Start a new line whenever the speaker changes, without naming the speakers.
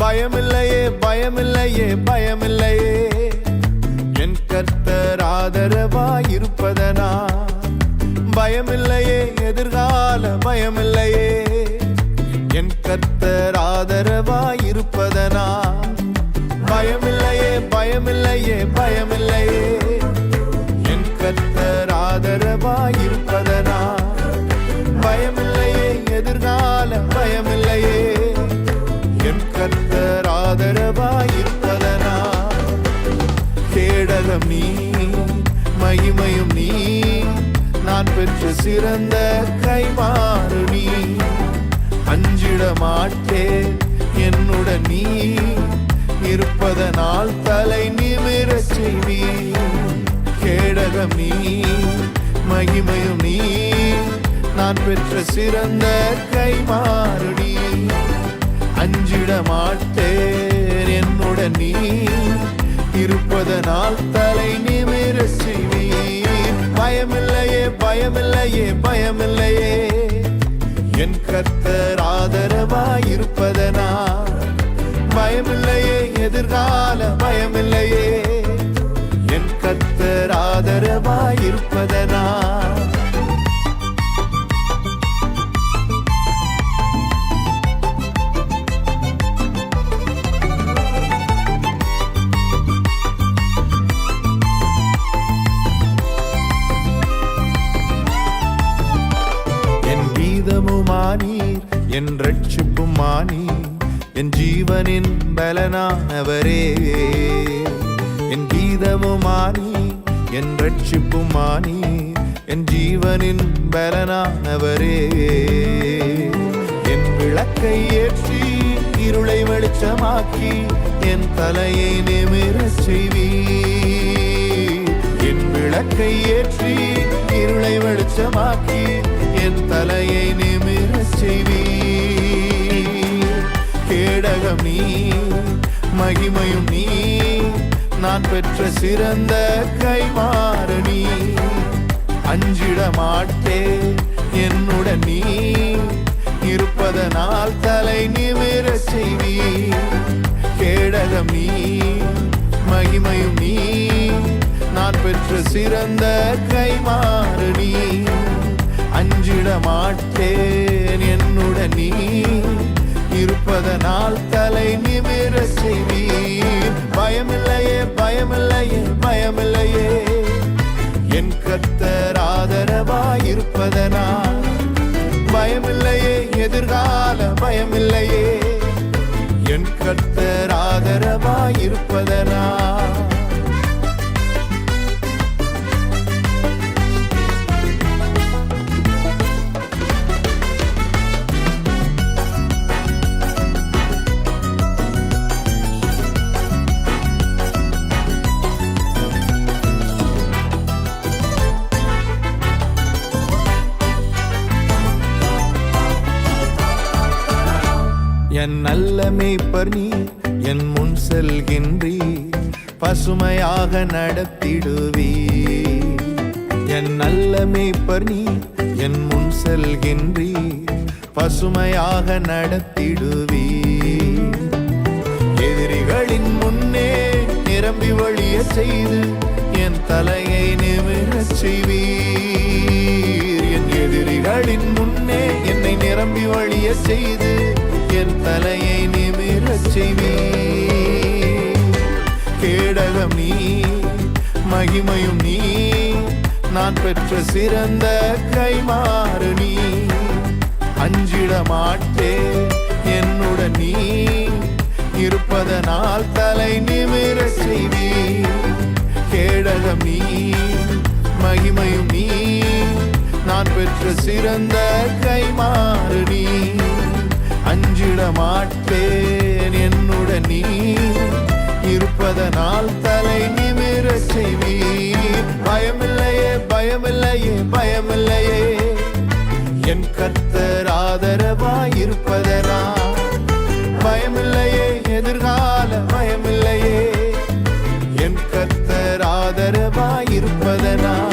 பயமில்லையே பயமில்லையே பயமில்லையே என் கர்த்தர் ஆதரவாயிருப்பதனா? பயமில்லையே எதிர்கால பயமில்லையே. என் கர்த்தர் ஆதரவாயிருப்பதனா? பயமில்லையே பயமில்லையே பயமில்லையே. பெற்று சிறந்த கைமாறு நீ. அஞ்சிட மாட்டே என்னுட நீ. இருப்பதனால் தலை நிமிர செய்வி கேடகம் நீ மகிமையும் நீ. நான் பெற்ற சிறந்த கைமாறு நீ. அஞ்சிட மாட்டேன் என்னுட நீ. இருப்பதனால் தலை நிமிர செய்வி பயமில்லையே பயமில்லையே பயமில்லையே. என் கர்த்தர் ஆதரவாயிருப்பதனா? பயமில்லையே எதிர்கால பயமில்லையே. என் கர்த்தர் ஆதரவாயிருப்பதனா? என் ரட்சிப்பும் மானி என் ஜீவனின் பலனானவரே. என் கீதமும் மானி என் ரட்சிப்பும் மானி என் ஜீவனின் பலனானவரே. என் விளக்கை ஏற்றி இருளை வெளிச்சமாக்கி என் தலையை நிமிர செய்வீர். என் விளக்கை ஏற்றி இருளை வெளிச்சமாக்கி என் தலையை நிமிர செய்வீர். கேடகம் நீ மகிமையும் நீ நான் பெற்ற சிறந்த கைமாறணி அஞ்சிட மாட்டே என்னுடன் நீ இருப்பதனால் தலை நிமிர செய்தி கேடகம் நீ மகிமையும் நீ நான் பெற்ற சிறந்த கைமாறணி அஞ்சிட மாட்டேன் என்னுடன் நீ. இருப்பதனால் தலை நிமிர செய்வீர். பயமில்லையே பயமில்லையே பயமில்லையே. என் கர்த்தர் ஆதரவாயிருப்பதனா பயமில்லையே எதிர்கால பயமில்லையே. என் கத்தர் என் நல்ல மேய்ப்பர் நீ என் முன் செல்கின்றீ பசுமையாக நடத்திடுவீ என் நல்ல மேய்ப்பர் நீ என் முன் செல்கின்றீ பசுமையாக நடத்திடுவீ எதிரிகளின் முன்னே நிரம்பி வழிய செய்து என் தலையை நிமிரச் செய்வீர். என் எதிரிகளின் முன்னே என்னை நிரம்பி வழிய செய்து என் தலையை நிமிரச் செய்வீர். கேடகம் நீ மகிமையும் நீ நான் பெற்ற சிறந்த கைமாறு நீ. அஞ்சிட மாட்டே என்னுடன் நீ இருப்பதனால் தலை நிமிர செய்வீர். கேடகம் நீ மகிமையும் நீ நான் பெற்ற சிறந்த கைமாறு நீ. மாட்டேன் என்னுடன் நீ இருப்பதனால் தலை நிமிரச் செய்வீர். பயமில்லையே பயமில்லையே பயமில்லையே. என் கர்த்தர் ஆதரவாய் இருப்பதனா பயமில்லையே எதிர்கால பயமில்லையே. என் கர்த்தர் ஆதரவாய் இருப்பதனா